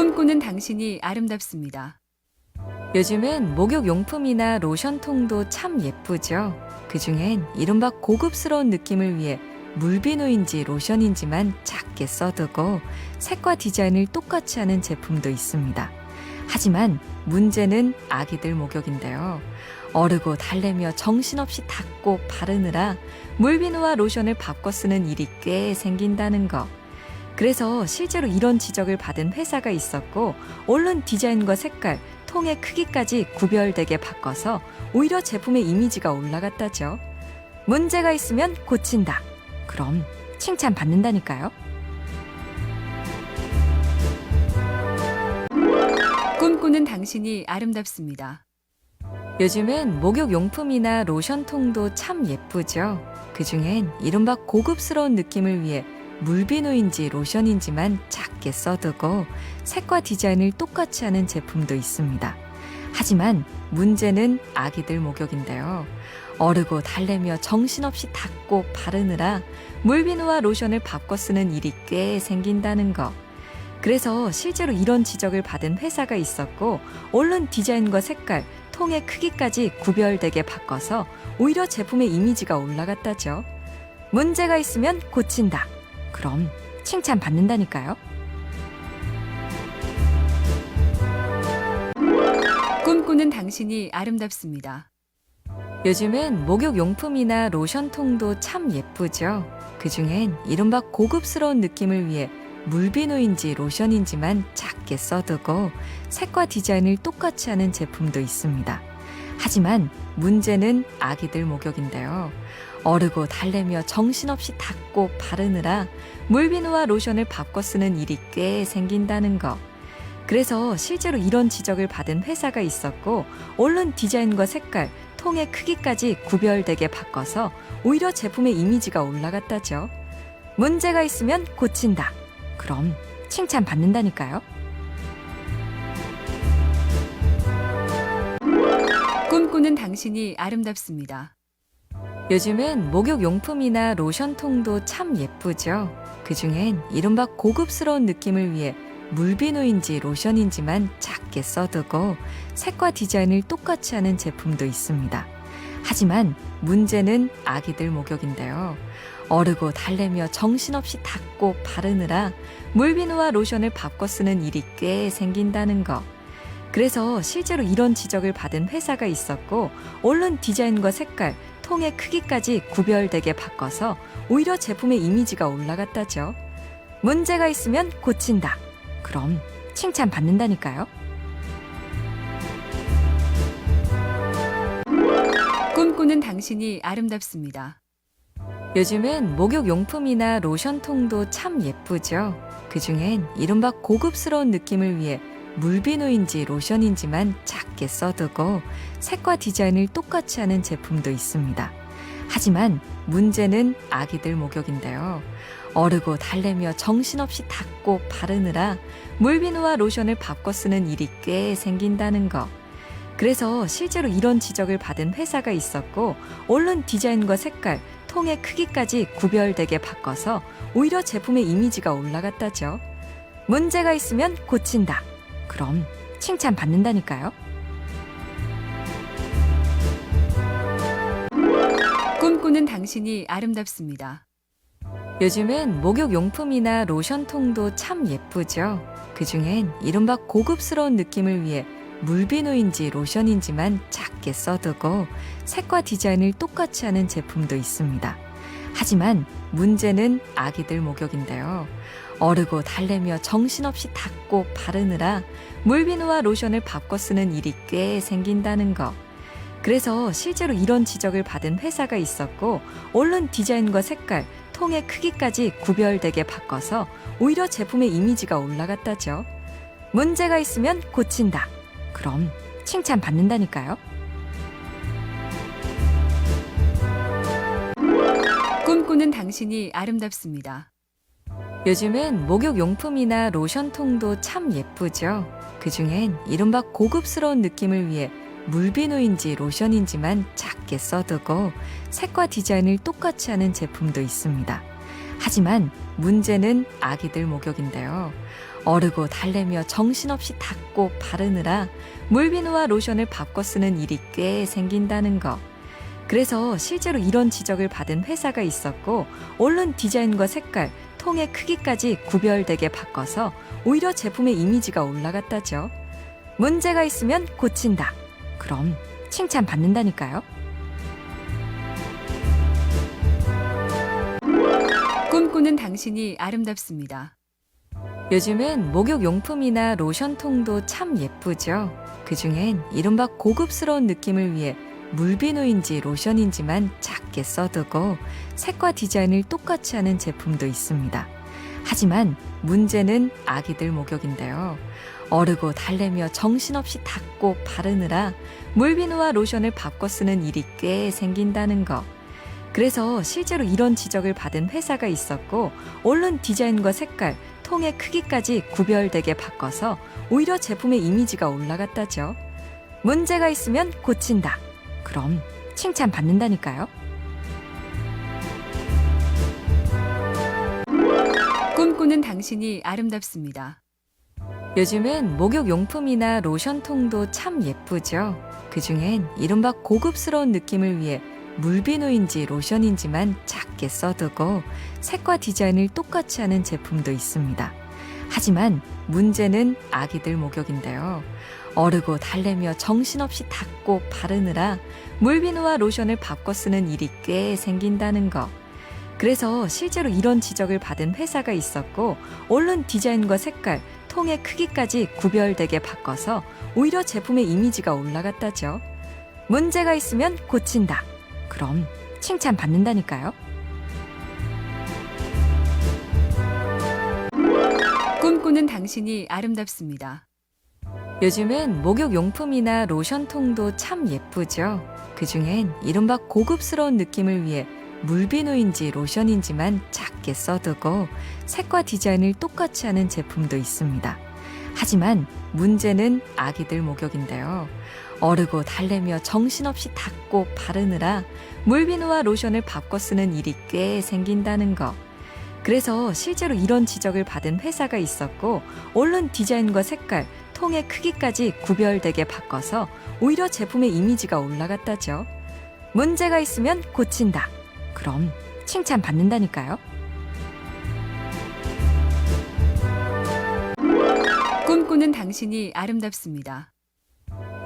꿈꾸는 당신이 아름답습니다. 요즘은 목욕 용품이나 로션통도 참 예쁘죠. 그 중엔 이른바 고급스러운 느낌을 위해 물비누인지 로션인지만 작게 써두고 색과 디자인을 똑같이 하는 제품도 있습니다. 하지만 문제는 아기들 목욕인데요. 어르고 달래며 정신없이 닦고 바르느라 물비누와 로션을 바꿔 쓰는 일이 꽤 생긴다는 거. 그래서 실제로 이런 지적을 받은 회사가 있었고 얼른 디자인과 색깔, 통의 크기까지 구별되게 바꿔서 오히려 제품의 이미지가 올라갔다죠. 문제가 있으면 고친다. 그럼 칭찬 받는다니까요. 꿈꾸는 당신이 아름답습니다. 요즘은 목욕 용품이나 로션통도 참 예쁘죠. 그 중엔 이른바 고급스러운 느낌을 위해 물비누인지 로션인지만 작게 써두고 색과 디자인을 똑같이 하는 제품도 있습니다. 하지만 문제는 아기들 목욕인데요. 어르고 달래며 정신없이 닦고 바르느라 물비누와 로션을 바꿔 쓰는 일이 꽤 생긴다는 거. 그래서 실제로 이런 지적을 받은 회사가 있었고 얼른 디자인과 색깔, 통의 크기까지 구별되게 바꿔서 오히려 제품의 이미지가 올라갔다죠. 문제가 있으면 고친다. 그럼 칭찬 받는다니까요. 꿈꾸는 당신이 아름답습니다. 요즘은 목욕 용품이나 로션통도 참 예쁘죠. 그 중엔 이른바 고급스러운 느낌을 위해 물비누인지 로션인지만 작게 써두고 색과 디자인을 똑같이 하는 제품도 있습니다. 하지만 문제는 아기들 목욕인데요. 어르고 달래며 정신없이 닦고 바르느라 물비누와 로션을 바꿔 쓰는 일이 꽤 생긴다는 거. 그래서 실제로 이런 지적을 받은 회사가 있었고 얼른 디자인과 색깔, 통의 크기까지 구별되게 바꿔서 오히려 제품의 이미지가 올라갔다죠. 문제가 있으면 고친다. 그럼 칭찬 받는다니까요. 꿈꾸는 당신이 아름답습니다. 요즘은 목욕 용품이나 로션통도 참 예쁘죠. 그 중엔 이른바 고급스러운 느낌을 위해 물비누인지 로션인지만 작게 써두고 색과 디자인을 똑같이 하는 제품도 있습니다. 하지만 문제는 아기들 목욕인데요. 어르고 달래며 정신없이 닦고 바르느라 물비누와 로션을 바꿔 쓰는 일이 꽤 생긴다는 거. 그래서 실제로 이런 지적을 받은 회사가 있었고 얼른 디자인과 색깔, 통의 크기까지 구별되게 바꿔서 오히려 제품의 이미지가 올라갔다죠. 문제가 있으면 고친다. 그럼 칭찬 받는다니까요. 꿈꾸는 당신이 아름답습니다. 요즘은 목욕 용품이나 로션통도 참 예쁘죠. 그중엔 이른바 고급스러운 느낌을 위해 물비누인지 로션인지만 작게 써두고 색과 디자인을 똑같이 하는 제품도 있습니다. 하지만 문제는 아기들 목욕인데요. 어르고 달래며 정신없이 닦고 바르느라 물비누와 로션을 바꿔 쓰는 일이 꽤 생긴다는 거. 그래서 실제로 이런 지적을 받은 회사가 있었고 얼른 디자인과 색깔, 통의 크기까지 구별되게 바꿔서 오히려 제품의 이미지가 올라갔다죠. 문제가 있으면 고친다. 그럼 칭찬 받는다니까요. 꿈꾸는 당신이 아름답습니다. 요즘은 목욕 용품이나 로션통도 참 예쁘죠. 그 중엔 이른바 고급스러운 느낌을 위해 물비누인지 로션인지만 작게 써두고 색과 디자인을 똑같이 하는 제품도 있습니다. 하지만 문제는 아기들 목욕인데요. 어르고 달래며 정신없이 닦고 바르느라 물비누와 로션을 바꿔 쓰는 일이 꽤 생긴다는 거. 그래서 실제로 이런 지적을 받은 회사가 있었고 얼른 디자인과 색깔, 통의 크기까지 구별되게 바꿔서 오히려 제품의 이미지가 올라갔다죠. 문제가 있으면 고친다. 그럼 칭찬 받는다니까요. 꿈꾸는 당신이 아름답습니다. 요즘은 목욕 용품이나 로션통도 참 예쁘죠. 그 중엔 이른바 고급스러운 느낌을 위해 물비누인지 로션인지만 작게 써두고 색과 디자인을 똑같이 하는 제품도 있습니다. 하지만 문제는 아기들 목욕인데요. 어르고 달래며 정신없이 닦고 바르느라 물비누와 로션을 바꿔 쓰는 일이 꽤 생긴다는 거. 그래서 실제로 이런 지적을 받은 회사가 있었고 얼른 디자인과 색깔, 통의 크기까지 구별되게 바꿔서 오히려 제품의 이미지가 올라갔다죠. 문제가 있으면 고친다. 그럼 칭찬 받는다니까요. 꿈꾸는 당신이 아름답습니다. 요즘은 목욕 용품이나 로션통도 참 예쁘죠. 그 중엔 이른바 고급스러운 느낌을 위해 물비누인지 로션인지만 작게 써두고 색과 디자인을 똑같이 하는 제품도 있습니다. 하지만 문제는 아기들 목욕인데요. 어르고 달래며 정신없이 닦고 바르느라 물비누와 로션을 바꿔 쓰는 일이 꽤 생긴다는 거. 그래서 실제로 이런 지적을 받은 회사가 있었고 얼른 디자인과 색깔, 통의 크기까지 구별되게 바꿔서 오히려 제품의 이미지가 올라갔다죠. 문제가 있으면 고친다. 그럼 칭찬 받는다니까요. 꿈꾸는 당신이 아름답습니다. 요즘은 목욕 용품이나 로션통도 참 예쁘죠. 그중엔 이른바 고급스러운 느낌을 위해 물비누인지 로션인지만 작게 써두고 색과 디자인을 똑같이 하는 제품도 있습니다. 하지만 문제는 아기들 목욕인데요. 어르고 달래며 정신없이 닦고 바르느라 물비누와 로션을 바꿔 쓰는 일이 꽤 생긴다는 거. 그래서 실제로 이런 지적을 받은 회사가 있었고 얼른 디자인과 색깔, 통의 크기까지 구별되게 바꿔서 오히려 제품의 이미지가 올라갔다죠. 문제가 있으면 고친다. 그럼 칭찬 받는다니까요. 꿈꾸는 당신이 아름답습니다. 요즘은 목욕 용품이나 로션통도 참 예쁘죠. 그중엔 이른바 고급스러운 느낌을 위해 물비누인지 로션인지만 작게 써두고 색과 디자인을 똑같이 하는 제품도 있습니다. 하지만 문제는 아기들 목욕인데요. 어르고 달래며 정신없이 닦고 바르느라 물비누와 로션을 바꿔 쓰는 일이 꽤 생긴다는 거. 그래서 실제로 이런 지적을 받은 회사가 있었고 얼른 디자인과 색깔, 통의 크기까지 구별되게 바꿔서 오히려 제품의 이미지가 올라갔다죠. 문제가 있으면 고친다. 그럼 칭찬 받는다니까요. 꿈꾸는 당신이 아름답습니다.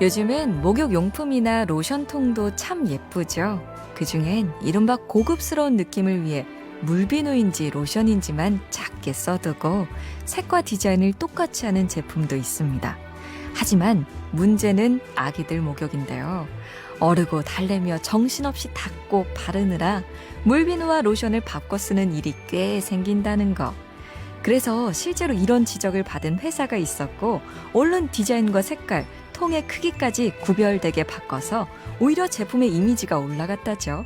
요즘은 목욕 용품이나 로션통도 참 예쁘죠. 그 중엔 이른바 고급스러운 느낌을 위해 물비누인지 로션인지만 작게 써두고 색과 디자인을 똑같이 하는 제품도 있습니다. 하지만 문제는 아기들 목욕인데요. 어르고 달래며 정신없이 닦고 바르느라 물비누와 로션을 바꿔 쓰는 일이 꽤 생긴다는 거. 그래서 실제로 이런 지적을 받은 회사가 있었고 얼른 디자인과 색깔, 통의 크기까지 구별되게 바꿔서 오히려 제품의 이미지가 올라갔다죠.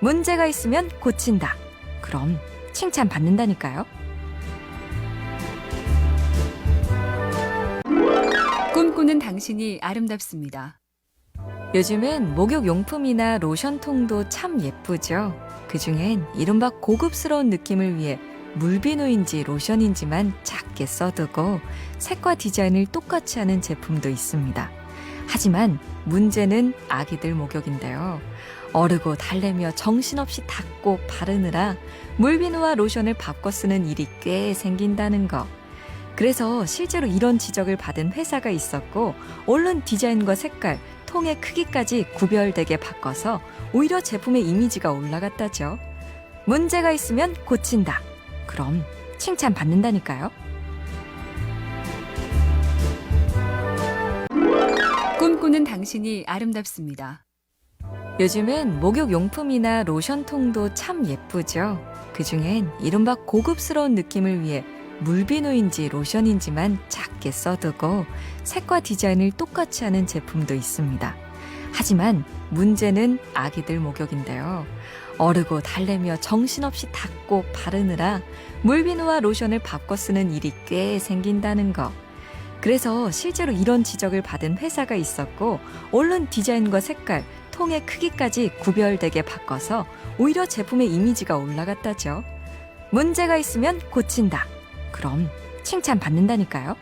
문제가 있으면 고친다. 그럼 칭찬 받는다니까요. 꿈꾸는 당신이 아름답습니다. 요즘은 목욕 용품이나 로션통도 참 예쁘죠. 그 중엔 이른바 고급스러운 느낌을 위해 물비누인지 로션인지만 작게 써두고 색과 디자인을 똑같이 하는 제품도 있습니다. 하지만 문제는 아기들 목욕인데요. 어르고 달래며 정신없이 닦고 바르느라 물비누와 로션을 바꿔 쓰는 일이 꽤 생긴다는 거. 그래서 실제로 이런 지적을 받은 회사가 있었고 얼른 디자인과 색깔, 통의 크기까지 구별되게 바꿔서 오히려 제품의 이미지가 올라갔다죠. 문제가 있으면 고친다. 그럼 칭찬 받는다니까요. 꿈꾸는 당신이 아름답습니다. 요즘은 목욕 용품이나 로션통도 참 예쁘죠. 그 중엔 이른바 고급스러운 느낌을 위해 물비누인지 로션인지만 작게 써두고 색과 디자인을 똑같이 하는 제품도 있습니다. 하지만 문제는 아기들 목욕인데요. 어르고 달래며 정신없이 닦고 바르느라 물비누와 로션을 바꿔 쓰는 일이 꽤 생긴다는 거. 그래서 실제로 이런 지적을 받은 회사가 있었고 얼른 디자인과 색깔, 통의 크기까지 구별되게 바꿔서 오히려 제품의 이미지가 올라갔다죠. 문제가 있으면 고친다. 그럼 칭찬받는다니까요.